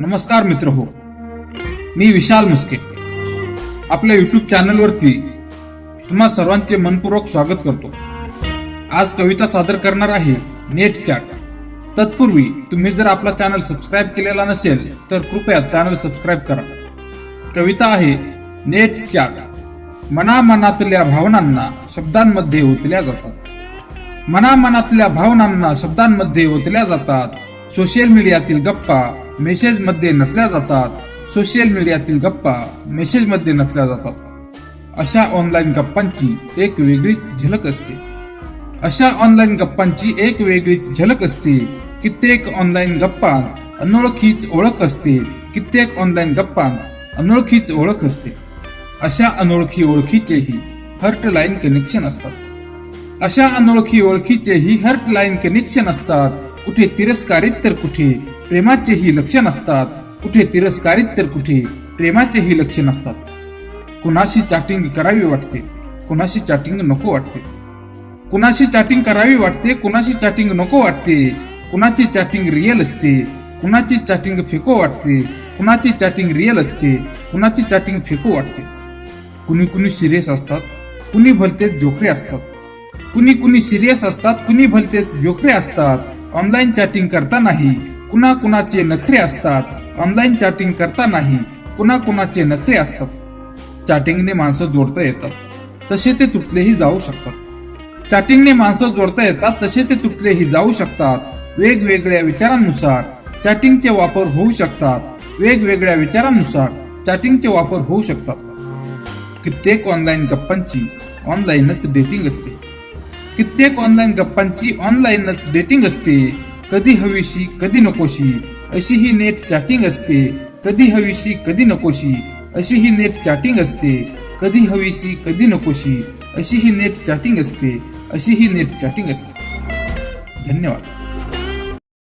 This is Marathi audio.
नमस्कार मित्र हो. मी विशाल मुस्के. आपल्या युट्यूब चॅनलवरती तुम्हा सर्वांचे मनपूर्वक स्वागत करतो. आज कविता सादर करणार आहे नेट चॅट. तत्पूर्वी तुम्ही जर आपला चॅनल सबस्क्राईब केलेला नसेल तर कृपया चॅनल सबस्क्राईब करा. कविता आहे नेट चॅट. मनामनातल्या भावनांना शब्दांमध्ये ओतल्या जातात. मनामनातल्या भावनांना शब्दांमध्ये ओतल्या जातात. सोशल मीडियातील गप्पा मेसेजमध्ये नटल्या जातात. सोशल मीडियातील गप्पा मेसेजमध्ये नटल्या जातात. अशा ऑनलाईन गप्पांची एक वेगळीच झलक असते. अशा ऑनलाईन गप्पांची एक वेगळीच झलक असते. कित्येक ऑनलाईन गप्पा अनोळखीच ओळख असते. कित्येक ऑनलाईन गप्पा अनोळखीच ओळख असते. अशा अनोळखी ओळखीचेही हर्ट लाईन कनेक्शन असतात. अशा अनोळखी ओळखीचेही हर्ट लाईन कनेक्शन असतात. कुठे तिरस्कारित तर कुठे प्रेमाचेही लक्षण असतात कुठे तिरस्कारित तर कुठे प्रेमाचेही लक्षण असतात कुणाशी चॅटिंग करावी वाटते कुणाशी चॅटिंग नको वाटते. कुणाशी चॅटिंग करावी वाटते कुणाशी चॅटिंग नको वाटते. कुणाची चॅटिंग रिअल असते कुणाची चॅटिंग फेको वाटते कुणाची चॅटिंग रिअल असते कुणाची चॅटिंग फेको वाटते. कुणी कुणी सिरियस असतात कुणी भलतेच जोखरे असतात. कुणी कुणी सिरियस असतात कुणी भलतेच जोखरे असतात. ऑनलाईन चॅटिंग करता नाही कुणा कुणाचे नखरे असतात ऑनलाईन चॅटिंग करतानाही कुणा कुणाचे नखरे असतात. चॅटिंगने माणसं जोडता येतात तसे ते तुटलेही जाऊ शकतात. चॅटिंगने माणसं जोडता येतात तसे ते तुटलेही जाऊ शकतात. वेगवेगळ्या विचारांनुसार चॅटिंगचे वापर होऊ शकतात. वेगवेगळ्या विचारांनुसार चॅटिंगचे वापर होऊ शकतात. कित्येक ऑनलाईन गप्पांची ऑनलाईनच डेटिंग असते. कित्येक ऑनलाईन गप्पांची ऑनलाईनच डेटिंग असते. कधी हवीशी कधी नकोशी अशी ही नेट चॅटिंग असते. कधी हवीशी कधी नकोशी अशी ही नेट चॅटिंग असते. कधी हवीशी कधी नकोशी अशी ही नेट चॅटिंग असते. अशी ही नेट चॅटिंग असते. धन्यवाद.